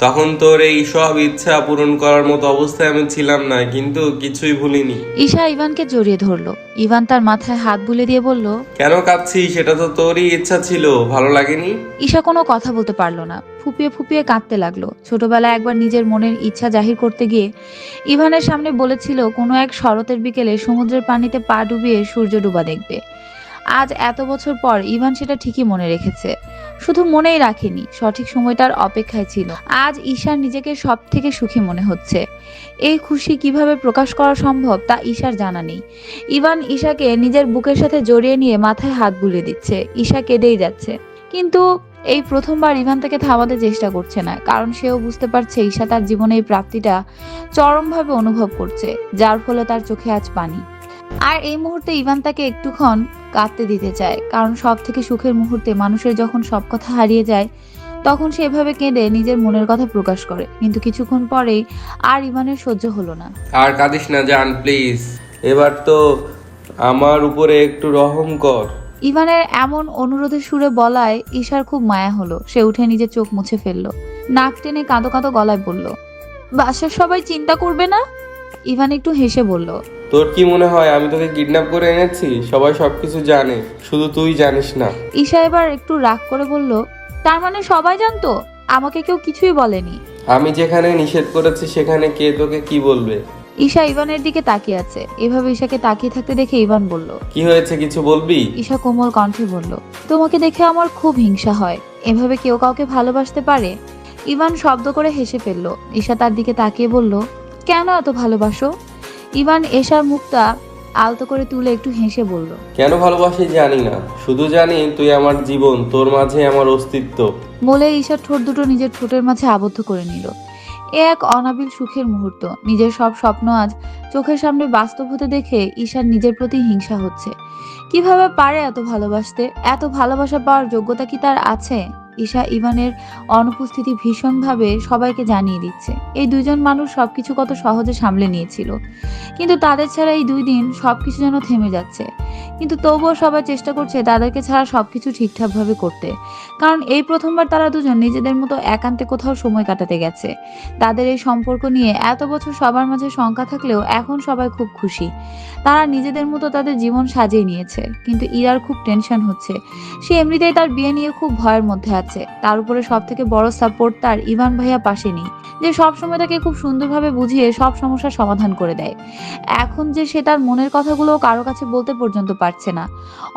তখন তোর এই সব ইচ্ছা পূরণ করার মতো অবস্থায় আমি ছিলাম না কিন্তু কিছুই ভুলিনি। ঈশা ইভানকে জড়িয়ে ধরলো। ইভান তার মাথায় হাত বুলে দিয়ে বলল কেন কাঁদছিস? সেটা তো তোরই ইচ্ছা ছিল ভালো লাগেনি? ঈশা কোনো কথা বলতে পারল না। ফুপিয়ে ফুপিয়ে কাঁদতে লাগল। ছোটবেলায় একবার নিজের মনের ইচ্ছা জাহির করতে গিয়ে ইভানের সামনে বলেছিল কোনো এক শরতের বিকেলে সমুদ্রের পানিতে পা ডুবিয়ে সূর্য ডুবা দেখবে। আজ এত বছর পর ইভান সেটা ঠিকই মনে রেখেছে। শুধু মনেই রাখেনি, সঠিক সময়টার অপেক্ষায় ছিল। আজ ঈশার নিজেকে সব থেকে সুখী মনে হচ্ছে। এই খুশি কীভাবে প্রকাশ করা সম্ভব তা ঈশার জানা নেই। ইভান ঈশাকে নিজের বুকের সাথে জড়িয়ে নিয়ে মাথায় হাত বুলিয়ে দিচ্ছে। ঈশা কেঁদেই যাচ্ছে। কিন্তু এই প্রথমবার ইভান তাকে থামাতে চেষ্টা করছে না, কারণ সেও বুঝতে পারছে ঈশা তার জীবনে এই প্রাপ্তিটা চরমভাবে অনুভব করছে, যার ফলে তার চোখে আজ পানি। আর এই মুহূর্তে ইভান তাকে একটুক্ষণ কাঁদতে দিতে চায়। কারণ সব থেকে সুখের মুহূর্তে মানুষের যখন সব কথা হারিয়ে যায় তখন সে এভাবে কেঁদে নিজের মনের কথা প্রকাশ করে। কিন্তু কিছুক্ষণ পরেই আর ইভানের সহ্য হলো না। আর কাঁদিস না জান প্লিজ এবার তো আমার উপরে একটু রহম কর। ইভানের এমন অনুরোধের সুরে বলায় ঈশার খুব মায়া হলো। সে উঠে নিজের চোখ মুছে ফেলল। নাক টেনে কাঁদো কাঁদো গলায় বলল বাসার সবাই চিন্তা করবে না? ইভান একটু হেসে বলল তোর কি মনে হয় আমি তোকে কিডন্যাপ করে এনেছি? সবাই সবকিছু জানে শুধু তুই জানিস না। ঈশা এবার একটু রাগ করে বলল তার মানে সবাই জানতো? আমাকে কেউ কিছুই বলেনি। আমি যেখানে নিষেধ করেছি সেখানে কে তোকে কি বলবে? ঈশা ইভানের দিকে তাকিয়ে আছে। এভাবে ঈশাকে তাকিয়ে থাকতে দেখে ইভান বলল কি হয়েছে কিছু বলবি? ঈশা কোমল কণ্ঠে বলল তোমাকে দেখে আমার খুব হিংসা হয়। এভাবে কেউ কাউকে ভালোবাসতে পারে? ইভান শব্দ করে হেসে ফেলল। ঈশা তার দিকে তাকিয়ে বলল কেন এত ভালোবাসো? ইভান এশার মুখটা আলতো করে তুলে একটু হেসে বলল কেন ভালোবাসি জানি না। শুধু জানি তুই আমার জীবন তোর মাঝে আমার অস্তিত্ব। বলে ঈশার ঠোঁট দুটো নিজের ঠোঁটের মাঝে আবদ্ধ করে নিল। এ এক অনাবিল সুখের মুহূর্ত। নিজের সব স্বপ্ন আজ চোখের সামনে বাস্তব হতে দেখে ঈশার নিজের প্রতি হিংসা হচ্ছে। কীভাবে পারে এত ভালোবাসতে? এত ভালোবাসা পাওয়ার যোগ্যতা কি তার আছে? ঈশা ইভানের অনুপস্থিতি ভীষণভাবে সবাইকে জানিয়ে দিচ্ছে। এই দুইজন মানুষ সবকিছু কত সহজে সামলে নিয়েছিল। কিন্তু তাদের ছাড়া এই দুই দিন সবকিছু যেন থেমে যাচ্ছে। কিন্তু তবুও সবাই চেষ্টা করছে তাদেরকে ছাড়া সবকিছু ঠিকঠাকভাবে করতে। কারণ এই প্রথমবার তারা দুজন নিজেদের মতো একান্তে কোথাও সময় কাটাতে গেছে। তাদের এই সম্পর্ক নিয়ে এত বছর সবার মাঝে শঙ্কা থাকলেও এখন সবাই খুব খুশি। তারা নিজেদের মতো তাদের জীবন সাজিয়ে নিয়েছে। কিন্তু ইরার খুব টেনশন হচ্ছে। সে এমনিতেই তার বিয়ে নিয়ে খুব ভয়ের মধ্যে আছে। তার উপরে সব থেকে বড় সাপোর্ট তার ইভান ভাইয়া পাশে নেই, যে সবসময় তাকে খুব সুন্দরভাবে বুঝিয়ে সব সমস্যার সমাধান করে দেয়। এখন যে সে তার মনের কথাগুলো কারও কাছে বলতে পর্যন্ত পারছে না।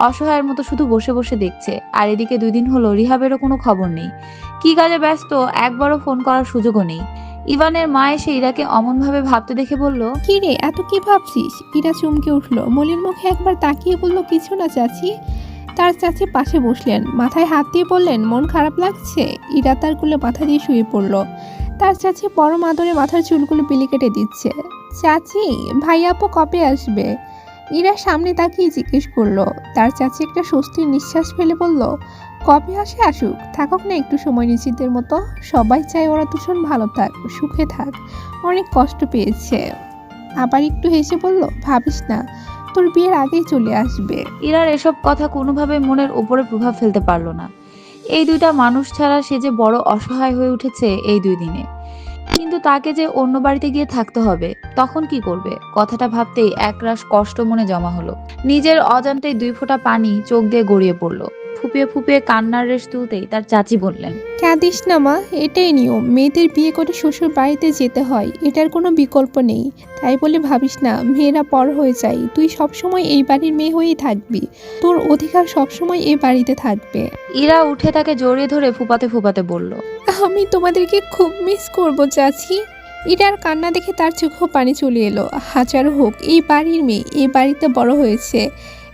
অসহায়ের মতো শুধু বসে বসে দেখছে। আর এদিকে দুই দিন হলো রিহাবেরও কোনো খবর নেই। কি কাজে ব্যস্ত, একবারও ফোন করার সুযোগও নেই। ইভানের মা এসে ইরাকে অমনভাবে ভাবতে দেখে বলল, কি রে, এত কি ভাবছিস? ইরা চমকে উঠল। মলির মুখে একবার তাকিয়ে বলল, কিছু না চাচি। তার চাচি পাশে বসলেন। মাথায় হাত দিয়ে বললেন, মন খারাপ লাগছে? ইরা তার কুলে মাথা দিয়ে শুয়ে পড়ল। তার চাচি পরম আদরে মাথার চুলগুলো বিলি কেটে দিচ্ছে। চাচি, ভাই আপু কবে আসবে? ইরা সামনে তাকিয়ে জিজ্ঞেস করল। তার চাচি একটা স্বস্তির নিঃশ্বাস ফেলে বলল, কবে আসে আসুক, থাকুক না একটু সময় নিজেদের মতো। সবাই চায় ওরা দুজন ভালো থাক, সুখে থাক। অনেক কষ্ট পেয়েছে। আবার একটু হেসে বলল, ভাবিস না তোর বিয়ের আগেই চলে আসবে। ইরার এসব কথা কোনোভাবে মনের উপরে প্রভাব ফেলতে পারল না। এই দুইটা মানুষ ছাড়া সে যে বড় অসহায় হয়ে উঠেছে এই দুই দিনে। কিন্তু তাকে যে অন্য বাড়িতে গিয়ে থাকতে হবে, তখন কি করবে? কথাটা ভাবতেই একরাশ কষ্ট মনে জমা হলো। নিজের অজান্তেই দুই ফোঁটা পানি চোখ দিয়ে গড়িয়ে পড়ল। ফুপিয়ে ফুপিয়ে কান্নার রেশ তুলতেই তার চাচি বললেন কাঁদিস না মা এটাই নিয়ম। মেয়েদের বিয়ে করে শ্বশুর বাড়িতে যেতে হয় এটার কোনো বিকল্প নেই। তাই বলে ভাবিস না মেয়েরা পর হয়ে যায়। তুই সবসময় এই বাড়ির মেয়ে হয়েই থাকবি। তোর অধিকার সবসময় এই বাড়িতে থাকবে। ইরা উঠে তাকে জড়িয়ে ধরে ফুপাতে ফুপাতে বলল আমি তোমাদেরকে খুব মিস করব চাচি। ইরার কান্না দেখে তার চোখেও পানি চলে এলো। হাজার হোক এই বাড়ির মেয়ে এই বাড়িতে বড় হয়েছে।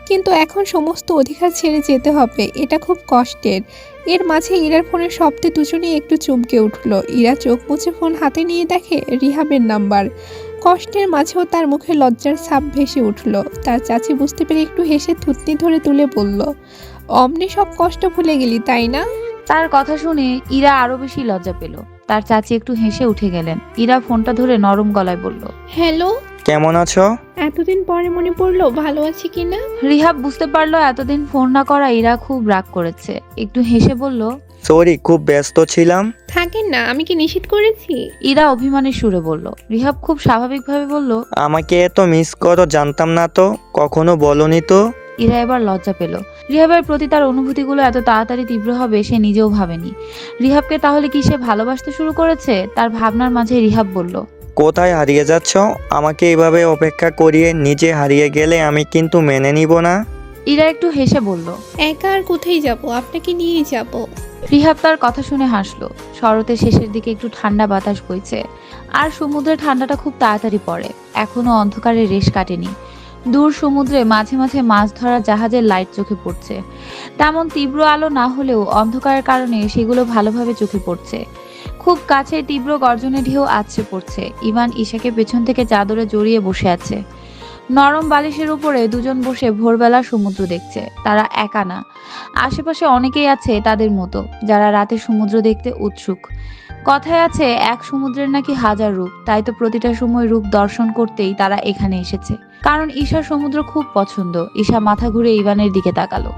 কিন্তু এখন সমস্ত অধিকার ছেড়ে যেতে হবে এটা খুব কষ্টের। এর মাঝে ইরার ফোনের শব্দে দুজনেই একটু চমকে উঠল। ইরা চোখ মুছে ফোন হাতে নিয়ে দেখে রিহাবের নাম্বার। কষ্টের মাঝেও তার মুখে লজ্জার ছাপ ভেসে উঠল। তার চাচি বুঝতে পেরে একটু হেসে থুতনি ধরে তুলে বলল অমনি সব কষ্ট ভুলে গেলি তাই না? তার কথা শুনে ইরা আরও বেশি লজ্জা পেল। তার চাচি একটু হেসে উঠে গেলেন। ইরা ফোনটা ধরে নরম গলায় বলল হ্যালো কেমন আছো? এতদিন পরে মনে পড়ল ভালো আছি কিনা? রিহাব বুঝতে পারল এতদিন ফোন না করা ইরা খুব রাগ করেছে। একটু হেসে বলল সরি খুব ব্যস্ত ছিলাম। থাকেন না আমি কি নিষেধ করেছি? ইরা অভিমানে সুরে বলল। রিহাব খুব স্বাভাবিকভাবে বলল আমাকে এত মিস করো জানতাম না তো কখনো বলনি তো। ইরা এবার লজ্জা পেল। রিহাবের প্রতি তার অনুভূতিগুলো এত তাড়াতাড়ি তীব্র হবে সে নিজেও ভাবেনি। রিহাবকে তাহলে কি সে ভালোবাসতে শুরু করেছে? তার ভাবনার মাঝে রিহাব বলল কোথায় হারিয়ে যাচ্ছ? আমাকে এভাবে অপেক্ষা করিয়ে নিজে হারিয়ে গেলে আমি কিন্তু মেনে নিব না। ইরা একটু হেসে বলল একা আর কোথায় যাব? আপনাকে নিয়ে যাব। রিহাব তার কথা শুনে হাসলো। শরতের শেষের দিকে একটু ঠান্ডা বাতাস বইছে। আর সমুদ্রের ঠান্ডাটা খুব তাড়াতাড়ি পড়ে। এখনও অন্ধকারের রেশ কাটেনি। দূর সমুদ্রে মাঝে মাঝে মাছ ধরা জাহাজের লাইট চোখে পড়ছে। তেমন তীব্র আলো না হলেও অন্ধকারের কারণে সেগুলো ভালোভাবে চোখে পড়ছে। খুব কাছে তীব্র গর্জনে ঢেউ আছড়ে পড়ছে। ইভান ঈশাকে পেছন থেকে চাদরে জড়িয়ে বসে আছে। নরম বালিশের উপরে দুজন বসে ভোরবেলা সমুদ্র দেখছে। তারা একা না। আশেপাশে অনেকেই আছে তাদের মতো, যারা রাতে সমুদ্র দেখতে উৎসুক। কথায় আছে, এক সমুদ্রের নাকি হাজার রূপ, তাই তো প্রতিটা সময় রূপ দর্শন করতেই তারা এখানে এসেছে। কারণ ঈশার সমুদ্র খুব পছন্দ। ঈশা মাথা ঘুরে ইভানের দিকে তাকালো।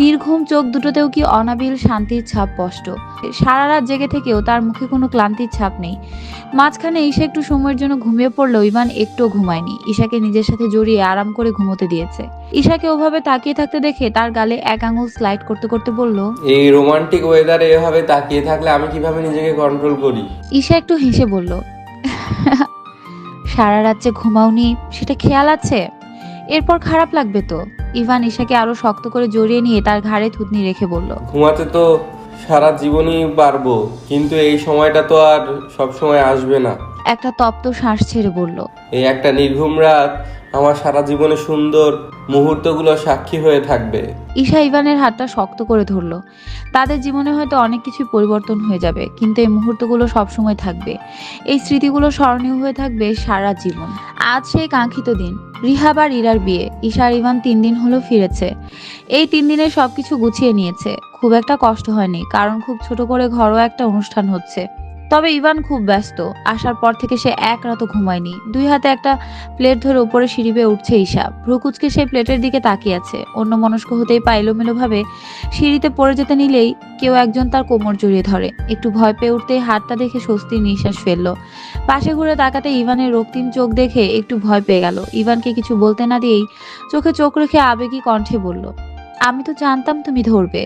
নির্ঘুম চোখ দুটোতেও কি অনাবিল শান্তির ছাপ স্পষ্ট। সারা রাত জেগে থেকেও তার মুখে কোনো ক্লান্তির ছাপ নেই। মাঝখানে ঈশা একটু সময়ের জন্য ঘুমিয়ে পড়লেও ইভান একটুও ঘুমায়নি। ঈশাকে নিজের সাথে জড়িয়ে আরাম করে ঘুমোতে দিয়েছে। ঈশাকে ওভাবে তাকিয়ে থাকতে দেখে তার গালে এক আঙুল স্লাইড করতে করতে বলল এই রোমান্টিক ওয়েদারে এভাবে তাকিয়ে থাকলে আমি কীভাবে নিজেকে কন্ট্রোল করি? ঈশা একটু হেসে বলল সারা রাত যে ঘুমাওনি সেটা খেয়াল আছে? এরপর খারাপ লাগবে তো। ইভান ঈশাকে আরও শক্ত করে জড়িয়ে নিয়ে তার ঘাড়ে থুতনি রেখে বলল ঘুমাতে তো সারা জীবনই পারব কিন্তু এই সময়টা তো আর সব সময় আসবে না। একটা তপ্ত শ্বাস ছেড়ে বলল এই একটা নির্ঘুম রাত আমার সারা জীবনে সুন্দর মুহূর্তগুলো সাক্ষী হয়ে থাকবে। ঈশা ইভানের হাতটা শক্ত করে ধরলো। তাদের জীবনে হয়তো অনেক কিছু পরিবর্তন হয়ে যাবে, কিন্তু এই মুহূর্তগুলো সবসময় থাকবে। এই স্মৃতিগুলো স্মরণীয় হয়ে থাকবে সারা জীবন। আজ সেই কাঙ্ক্ষিত দিন রিহাব আর ইরার বিয়ে। ঈশা ইভান তিন দিন হলো ফিরেছে। এই তিন দিনে সবকিছু গুছিয়ে নিয়েছে। খুব একটা কষ্ট হয়নি, কারণ খুব ছোট করে ঘরোয়া একটা অনুষ্ঠান হচ্ছে। তবে ইভান খুব ব্যস্ত। আসার পর থেকে সে এক রাতও ঘুমায়নি। দুই হাতে একটা প্লেট ধরে উপরে সিঁড়ি বেয়ে উঠছে ঈশা। ভ্রুকুচকে সেই প্লেটের দিকে তাকিয়ে আছে। অন্য মনস্ক হতেই পা এলোমেলো ভাবে সিঁড়িতে পড়ে যেতে নিলেই কেউ একজন তার কোমর জড়িয়ে ধরে। একটু ভয় পেয়ে উঠতেই হাতটা দেখে স্বস্তির নিঃশ্বাস ফেলল। পাশে ঘুরে তাকাতে ইভানের রক্তিম চোখ দেখে একটু ভয় পেয়ে গেল। ইভানকে কিছু বলতে না দিয়েই চোখে চোখ রেখে আবেগী কণ্ঠে বলল, আমি তো জানতাম তুমি ধরবে।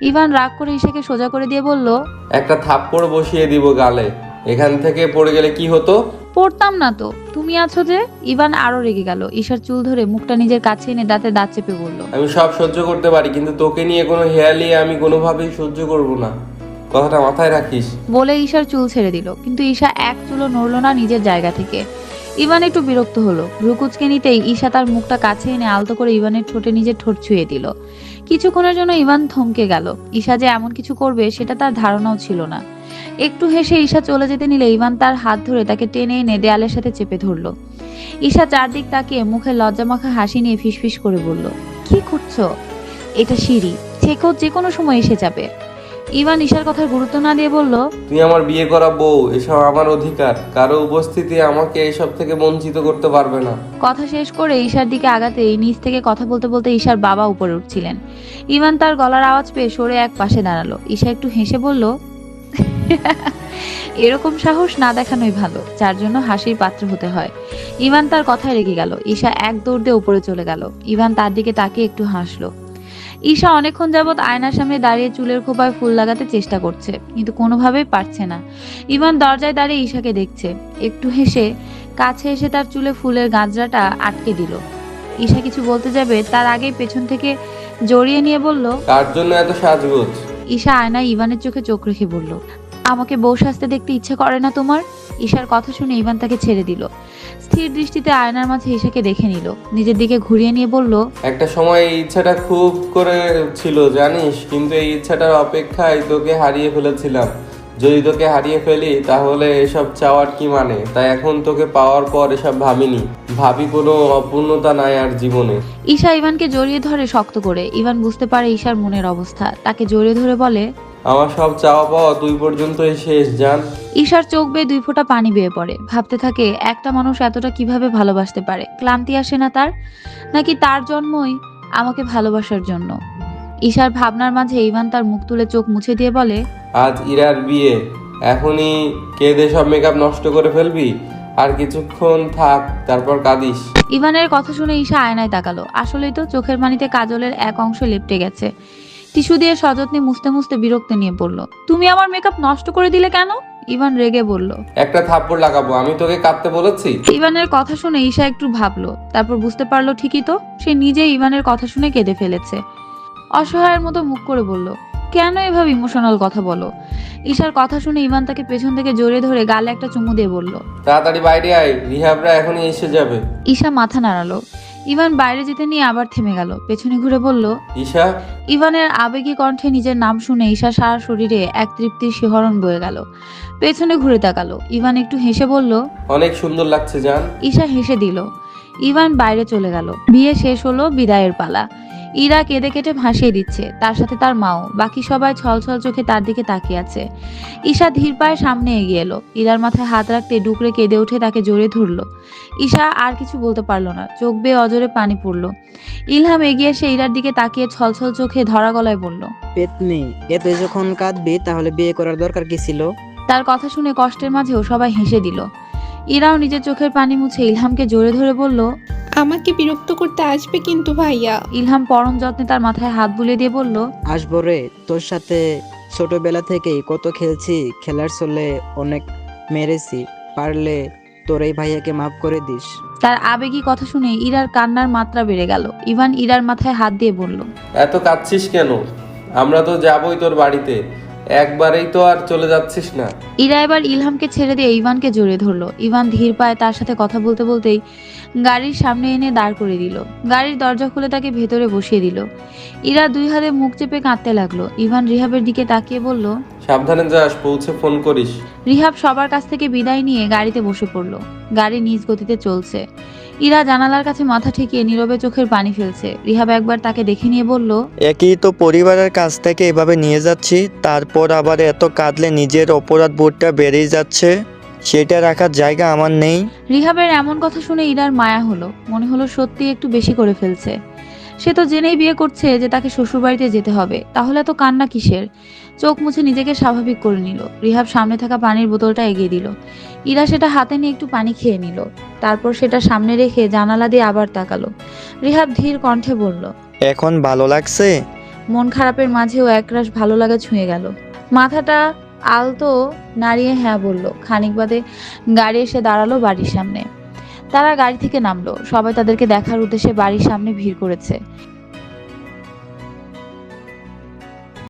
ইভান রাগ করে ঈশাকে সোজা করে দিয়ে বলল একটা থাপ্পড় বসিয়ে দিব গালে। এখান থেকে পড়ে গেলে কি হতো? পড়তাম না তো। তুমি আছো যে? ইভান আরও রেগে গেল। ঈশার চুল ধরে মুখটা নিজের কাছে এনে দাঁতে দাঁত চেপে বলল আমি সব সহ্য করতে পারি কিন্তু তোকে নিয়ে কোনো হেয়ালি আমি কোনোভাবেই সহ্য করব না। কথাটা মাথায় রাখিস। বলে ঈশার চুল ছেড়ে দিল। কিন্তু ঈশা এক চুলও নড়ল না নিজের জায়গা থেকে। ইভান একটু বিরক্ত হলো। ভ্রুকুচকে নিতেই ঈশা তার মুখটা কাছে এনে আলতো করে ইভানের ঠোঁটে নিজের ঠোঁট ছুঁয়ে দিল। কিছুক্ষণের জন্য ইভান থমকে গেল। ঈশা যে এমন কিছু করবে, সেটা তার ধারণাও ছিল না। একটু হেসে ঈশা চলে যেতে নিলে ইভান তার হাত ধরে তাকে টেনে এনে দেয়ালের সাথে চেপে ধরলো। ঈশা চারদিক তাকিয়ে মুখে লজ্জামাখা হাসি নিয়ে ফিসফিস করে বলল, কি করছ? এটা সিঁড়ি। কেউ যে কোনো সময় এসে যাবে। ইভান ঈশার কথার গুরুত্ব না দিয়ে বলল তুই আমার বিয়ে করা বউ এসব আমার অধিকার। কারও উপস্থিতি আমাকে এসব থেকে বঞ্চিত করতে পারবে না। কথা শেষ করে ঈশার দিকে আগাতেই নিচ থেকে কথা বলতে বলতে ঈশার বাবা উপরে উঠছিলেন। ইভান তার গলার আওয়াজ পেয়ে সরে এক পাশে দাঁড়াল। ঈশা একটু হেসে বলল এরকম সাহস না দেখানোই ভালো যার জন্য হাসির পাত্র হতে হয়। ইভান তার কথায় রেগে গেল। ঈশা এক দৌড় দিয়ে উপরে চলে গেল। ইভান তার দিকে তাকিয়ে একটু হাসলো। ঈশা অনেকক্ষণ যাবৎ আয়নার সামনে দাঁড়িয়ে চুলের খোপায় ফুল লাগাতে চেষ্টা করছে কিন্তু কোনোভাবেই পারছে না। ইমান দরজায় দাঁড়িয়ে ঈশাকে দেখছে। একটু হেসে কাছে এসে তার চুলে ফুলের গাঁজরাটা আটকে দিল। ঈশা কিছু বলতে যাবে তার আগেই পেছন থেকে জড়িয়ে নিয়ে বলল কার জন্য এত সাজগোজ? ঈশা আয়নায় ইভানের চোখে চোখ রেখে বলল আমাকে বউ সাজতে দেখতে ইচ্ছে করে না তোমার? ঈশার কথা শুনে ইভান তাকে ছেড়ে দিল। স্থির দৃষ্টিতে আয়নার মাঝে ঈশাকে দেখে নিল। নিজের দিকে ঘুরিয়ে নিয়ে বলল একটা সময় এই ইচ্ছাটা খুব করে ছিল জানিস? কিন্তু এই ইচ্ছাটার অপেক্ষায় তোকে হারিয়ে ফেলেছিলাম। যদি তোকে হারিয়ে ফেলি তাহলে এসব চাওয়ার কি মানে? তাই এখন তোকে পাওয়ার পর এসব ভাবিনি। ভাবি কোনো অপূর্ণতা নাই আর জীবনে। ঈশা ইভানকে জড়িয়ে ধরে শক্ত করে। ইভান বুঝতে পারে ঈশার মনের অবস্থা। তাকে জড়িয়ে ধরে বলে আমার সব চাওয়া পাওয়া তুই পর্যন্তই শেষ জান। ঈশার চোখ বেয়ে দুই ফোঁটা পানি বেয়ে পড়ে। ভাবতে থাকে একটা মানুষ এতটা কীভাবে ভালোবাসতে পারে? ক্লান্তি আসে না তার? নাকি তার জন্মই আমাকে ভালোবাসার জন্য? ঈশার ভাবনার মাঝে ইভান তার মুখ তুলে চোখ মুছে দিয়ে বলে আজ ইরার বিয়ে। এখনই কেঁদে সব মেকআপ নষ্ট করে ফেলবি? আর কিছুক্ষণ থাক তারপর কাঁদিস। ইভানের কথা শুনে ঈশা আয়নায় তাকালো। আসলেই তো চোখের পানিতে কাজলের এক অংশ লেপটে গেছে। টিস্যু দিয়ে সযত্নে মুছতে মুছতে বিরক্ত নিয়ে পড়ল তুমি আমার মেকআপ নষ্ট করে দিলে কেন? ইভান রেগে বলল একটা থাপ্পড় লাগাবো আমি তোকে কাঁদতে বলেছি? ইভানের কথা শুনে ঈশা একটু ভাবলো তারপর বুঝতে পারল ঠিকই তো সে নিজে ইভানের কথা শুনে কেঁদে ফেলেছে। অসহায়ের মতো মুখ করে বলল কেন এভাবে ইমোশনাল কথা বলো? ঈশার কথা শুনে ইভান তাকে পেছন থেকে জোরে ধরে গালে একটা চুমু দিয়ে বলল তাড়াতাড়ি বাইরে আয় রিহাবরা এখনই এসে যাবে। ঈশা মাথা নাড়ালো ইভান বাইরে যেতে নিয়ে আবার থেমে গেল। পেছনে ঘুরে বলল ঈশা? ইভানের আবেগী কণ্ঠে নিজের নাম শুনে ঈশা সারা শরীরে এক তৃপ্তির শিহরণ বয়ে গেল। পেছনে ঘুরে তাকালো। ইভান একটু হেসে বলল অনেক সুন্দর লাগছে জান। ঈশা হেসে দিল। ইভান বাইরে চলে গেল। বিয়ে শেষ হলো বিদায়ের পালা। ইরা কেঁদে কেটে ভাসিয়ে দিচ্ছে তার সাথে তার মাও বাকি সবাই ছলছল চোখে তার দিকে তাকিয়ে আছে। ঈশা ধীর পায়ে সামনে এগিয়ে এলো ইরার মাথায় হাত রাখতে ডুকরে কেঁদে উঠে তাকে জোরে ধরলো। ঈশা আর কিছু বলতে পারল না চোখ বেয়ে অজরে পানি পড়ল। ইলহাম এগিয়ে এসে ইরার দিকে তাকিয়ে ছলছল চোখে ধরা গলায় বলল পেতনি এতে যখন কাঁদবি তাহলে বিয়ে করার দরকার কি ছিল? তার কথা শুনে কষ্টের মাঝেও সবাই হেসে দিল। ইরাও নিজের চোখের পানি মুছে ইলহামকে জোরে ধরে বলল আমাকে বিরক্ত করতে আসবে কিন্তু ভাইয়া। ইলহাম পরম যত্নে তার মাথায় হাত বুলিয়ে দিয়ে বলল আসব রে তোর সাথে ছোটবেলা থেকেই কত খেলছি খেলার চলে অনেক মেরেছি পারলে তোর এই ভাইয়াকে মাফ করে দিস। তার আবেগী কথা শুনে ইরার কান্নার মাত্রা বেড়ে গেল। ইভান ইরার মাথায় হাত দিয়ে বলল এত কাঁদছিস কেন? আমরা তো যাবই তোর বাড়িতে। একবারেই তো আর চলে যাচ্ছিস না। ইরা এবার ইলহামকে ছেড়ে দিয়ে ইভানকে জড়িয়ে ধরলো। ইভান ধীর পায়ে তার সাথে কথা বলতে বলতেই গাড়ির সামনে এনে দাঁড় করে দিল। গাড়ির দরজা খুলে তাকে ভেতরে বসিয়ে দিল। ইরা দুই হাতে মুখ চেপে কাঁদতে লাগল। ইভান রিহাবের দিকে তাকিয়ে বলল সাবধানে যাস পৌঁছে ফোন করিস। রিহাব সবার কাছ থেকে বিদায় নিয়ে গাড়িতে বসে পড়ল। গাড়ি নিজ গতিতে চলছে। ইরা জানালার কাছে মাথা ঠেকিয়ে নীরবে চোখের পানি ফেলছে। রিহাব একবার তাকে দেখে নিয়ে বলল একই তো পরিবারের কাছ থেকে এভাবে নিয়ে যাচ্ছি তারপর আবার এত কাঁদলে নিজের অপরাধ বোধটা বেড়েই যাচ্ছে। সেটা রাখার জায়গা আমার নেই। রিহাবের এমন কথা শুনে ইরার মায়া হলো মনে হলো সত্যি একটু বেশি করে ফেলছে। সে তো জেনেই বিয়ে করছে যে তাকে শ্বশুরবাড়িতে যেতে হবে। তাহলে তো কান্না কিসের? চোখ মুছে নিজেকে স্বাভাবিক করে নিল। রিহাব সামনে থাকা পানির বোতলটা এগিয়ে দিল। ইরা সেটা হাতে নিয়ে একটু পানি খেয়ে নিল। তারপর সেটা সামনে রেখে জানালা দিয়ে আবার তাকালো। রিহাব ধীর কণ্ঠে বলল এখন ভালো লাগছে? মন খারাপের মাঝেও একরাশ ভালো লাগা ছুঁয়ে গেল। মাথাটা আলতো নাড়িয়ে হ্যাঁ বলল। খানিক বাদে গাড়ি এসে দাঁড়াল বাড়ির সামনে। তারা গাড়ি থেকে নামলো। সবাই তাদেরকে দেখার উদ্দেশ্যে বাড়ির সামনে ভিড় করেছে।